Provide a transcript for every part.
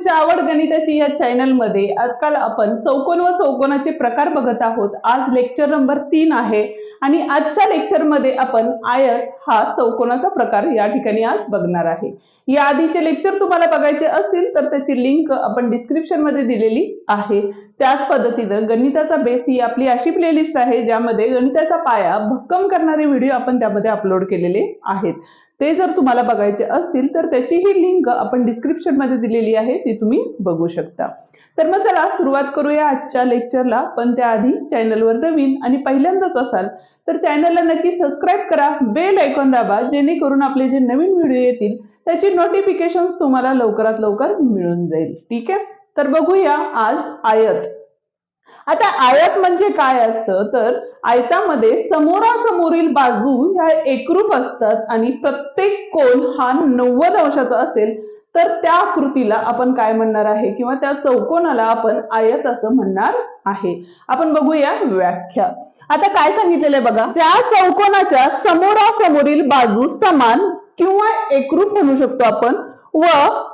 तुमची आवड गणिताची या चॅनलमध्ये आजकाल आपण चौकोन व चौकोनाचे प्रकार बघत आहोत. आज लेक्चर नंबर तीन आहे आणि आजच्या लेक्चरमध्ये आपण आयत हा चौकोनाचा प्रकार या ठिकाणी आज बघणार आहे. या आधीचे लेक्चर तुम्हाला बघायचे असतील तर त्याची लिंक आपण डिस्क्रिप्शनमध्ये दिलेली आहे. त्याच पद्धतीनं गणिताचा बेस ही आपली अशी प्लेलिस्ट आहे ज्यामध्ये गणिताचा पाया भक्कम करणारे व्हिडिओ आपण त्यामध्ये अपलोड केलेले आहेत. ते जर तुम्हाला बघायचे असतील तर त्याची ही लिंक आपण डिस्क्रिप्शनमध्ये दिलेली आहे ती तुम्ही बघू शकता. तर मग चला सुरुवात करूया आजच्या लेक्चरला पण त्याआधी चॅनलवर नवीन आणि पहिल्यांदाच असाल तर चॅनलला नक्की सबस्क्राईब करा. बेल ऐकून दाबा जेणेकरून आपले जे नवीन व्हिडिओ येतील त्याची नोटिफिकेशन तुम्हाला लवकरात लवकर मिळून जाईल. ठीक आहे? तर बघूया आज आयत. आता आयत म्हणजे काय असतं? तर आयतामध्ये समोरासमोरील बाजू ह्या एकरूप असतात आणि प्रत्येक कोण हा नव्वद अंशाचा असेल तर त्या आकृतीला आपण काय म्हणणार आहे? किंवा त्या चौकोनाला आपण आयत असं म्हणणार आहे. आपण बघूया व्याख्या. आता काय सांगितलेलं आहे बघा? त्या चौकोनाच्या समोरासमोरील बाजू समान किंवा एकरूप म्हणू शकतो आपण व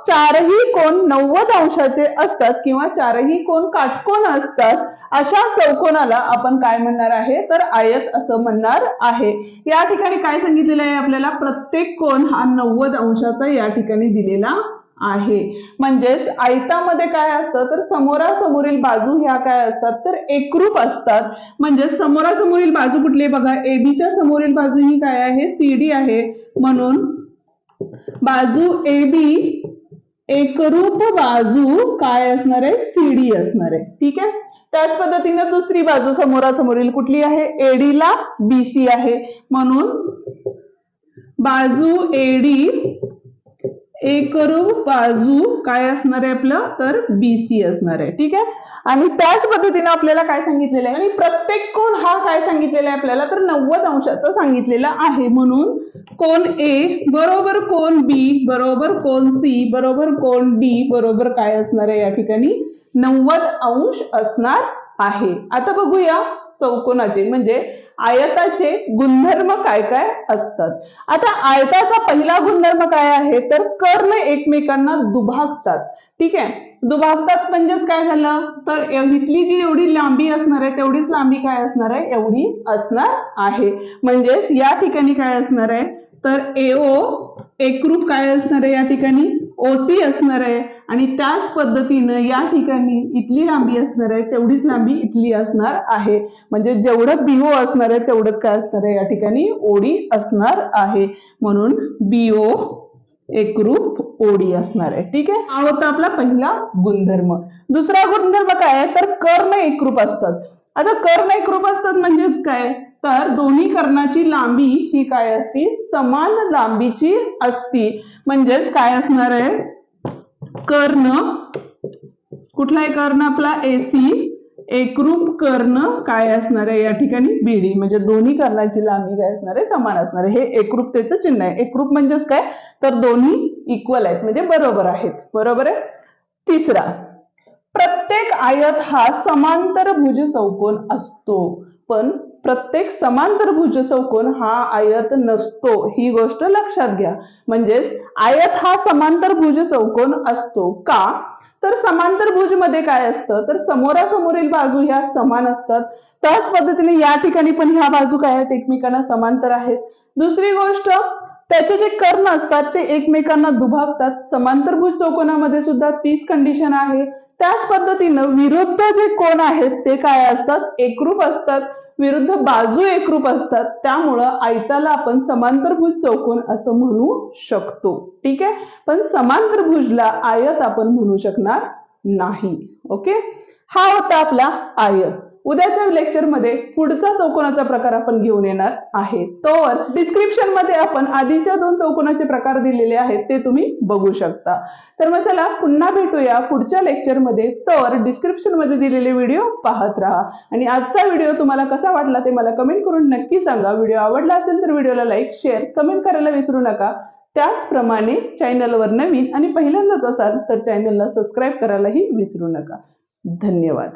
चारही कोण नव्वद अंशाचे असतात किंवा चारही कोण काटकोण असतात अशा चौकोनाला आपण काय म्हणणार आहे? तर आयत असं म्हणणार आहे. या ठिकाणी काय सांगितलेलं आहे आपल्याला? प्रत्येक कोण हा नव्वद अंशाचा या ठिकाणी दिलेला आहे. म्हणजेच आयतामध्ये काय असतं? तर समोरासमोरील बाजू ह्या काय असतात? तर एकरूप असतात. म्हणजेच समोरासमोरील बाजू कुठली आहे बघा? एबीच्या समोरील बाजू ही काय आहे? सीडी आहे. म्हणून बाजू ए बी एकरूप बाजू काय असणार आहे? सीडी असणार आहे. ठीक आहे? त्याच पद्धतीने दुसरी बाजू समोरासमोरील कुठली आहे? एडीला बीसी आहे. म्हणून बाजू एडी एकरू बाजू काय असणार आहे आपलं? तर बीसी असणार आहे. ठीक आहे? आणि त्याच पद्धतीने आपल्याला काय सांगितलेलं आहे? आणि प्रत्येक कोण हा काय सांगितलेला आहे आपल्याला? तर नव्वद अंशाचा सांगितलेला आहे. म्हणून कोण ए बरोबर कोण बी बरोबर कोण सी बरोबर कोण डी बरोबर काय असणार आहे या ठिकाणी? नव्वद अंश असणार आहे. आता बघूया चौकोनाचे. म्हणजे आयताचे गुणधर्म काय काय असतात? आता आयताचा पहिला गुणधर्म काय आहे? तर कर्ण एकमेकांना दुभागतात. ठीक आहे? दुभागतात म्हणजेच काय झालं? तर इथली जी एवढी लांबी असणार आहे तेवढीच लांबी काय असणार आहे? एवढी असणार आहे. म्हणजेच या ठिकाणी काय असणार आहे? तर एओ एकरूप काय असणार आहे या ठिकाणी? ओसी असणार आहे. आणि त्याच पद्धतीनं या ठिकाणी इथली लांबी असणार आहे तेवढीच लांबी इथली असणार आहे. म्हणजे जेवढं बीओ असणार आहे तेवढंच काय असणार आहे? या ठिकाणी ओडी असणार आहे. म्हणून बीओ एकरूप ओडी असणार आहे. ठीक आहे? हा होता आपला पहिला गुणधर्म. दुसरा गुणधर्म काय आहे? तर कर्ण एकरूप असतात. आता कर्ण एकरूप असतात म्हणजेच काय? तर दोन्ही कर्णाची लांबी ही काय असती? समान लांबीची असती. म्हणजेच काय असणार आहे? कर्ण कुठला आहे कर्ण आपला एसी एकरूप कर्ण काय असणार आहे या ठिकाणी? बीडी म्हणजे दोन्ही कर्णाची लांबी काय असणार आहे? समान असणार आहे. हे एकरूपतेचं चिन्ह आहे. एकरूप म्हणजेच काय? तर दोन्ही इक्वल आहेत. म्हणजे बरोबर आहेत. बरोबर आहे? तिसरा प्रत्येक आयत हा समांतर भुज चौकोन असतो. पण प्रत्येक समांतर भुज चौकोन हा आयत नसतो. ही गोष्ट लक्षात घ्या. म्हणजेच आयत हा समांतर भुज चौकोन असतो. का? तर समांतर भुजमध्ये काय असतं? तर समोरासमोरील बाजू ह्या समान असतात. त्याच पद्धतीने या ठिकाणी पण ह्या बाजू काय आहेत? एकमेकांना समांतर आहेत. दुसरी गोष्ट त्याचे जे कर्ण असतात ते एकमेकांना दुभागतात. समांतर भुज चौकोनामध्ये सुद्धा तीच कंडिशन आहे. त्याच पद्धतीनं विरुद्ध जे कोण आहेत ते काय असतात? एकरूप असतात. विरुद्ध बाजू एकरूप असतात त्यामुळं आयताला आपण समांतरभुज चौकोन असं म्हणू शकतो. ठीक आहे? पण समांतरभुजला आयत आपण म्हणू शकणार नाही. ओके? हा होता आपला आयत. उद्याच्या लेक्चरमध्ये पुढचा चौकोनाचा प्रकार आपण घेऊन येणार आहे. तर डिस्क्रिप्शनमध्ये आपण आधीच्या दोन चौकोनाचे प्रकार दिलेले आहेत ते तुम्ही बघू शकता. तर मग चला पुन्हा भेटूया पुढच्या लेक्चरमध्ये तर डिस्क्रिप्शनमध्ये दिलेले व्हिडिओ पाहत राहा. आणि आजचा व्हिडिओ तुम्हाला कसा वाटला ते मला कमेंट करून नक्की सांगा. व्हिडिओ आवडला असेल तर व्हिडिओला लाईक शेअर कमेंट करायला विसरू नका. त्याचप्रमाणे चॅनलवर नवीन आणि पहिल्यांदाच असाल तर चॅनलला सबस्क्राईब करायलाही विसरू नका. धन्यवाद.